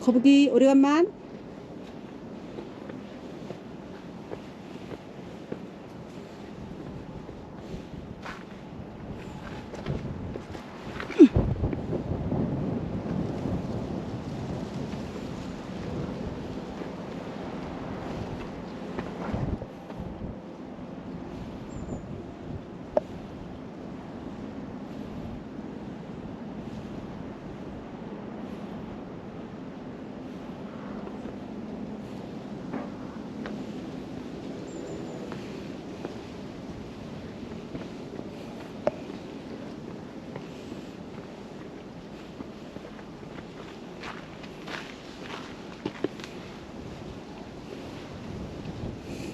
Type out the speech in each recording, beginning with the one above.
거북이 오래간만.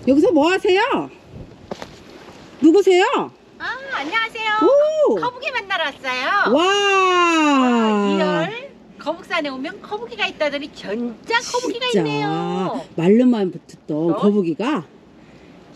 여기서 뭐 하세요? 누구세요? 아, 안녕하세요. 오! 거북이 만나러 왔어요. 와! 2월 거북산에 오면 거북이가 있다더니 전짜 거북이가 진짜 있네요. 말로만 붙었던 어? 거북이가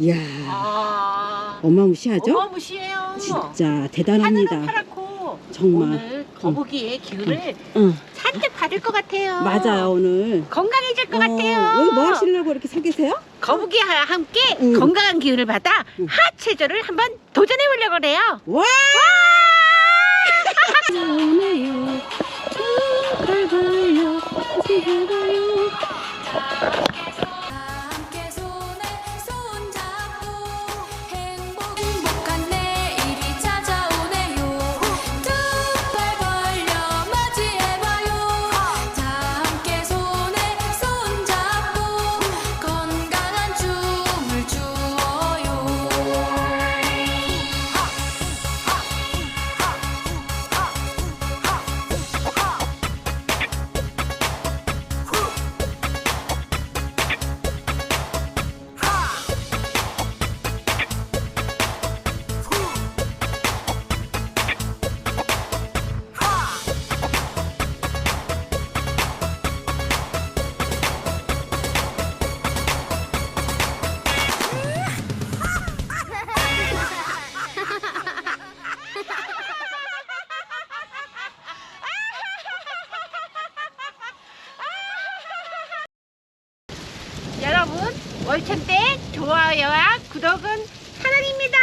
이야 아, 어마무시하죠? 어마무시해요. 진짜 하늘은 대단합니다. 파랗고 정말. 오늘 거북이의 기운을 응, 잔뜩 받을 것 같아요. 맞아요 오늘. 건강해질 것 어, 같아요. 여기 뭐 하시려고 이렇게 서 계세요? 거북이와 함께 응. 건강한 기운을 받아 응. 하체조를 한번 도전해 보려고 그래요. 와! 오 여러분 월천대 좋아요와 구독은 사랑입니다.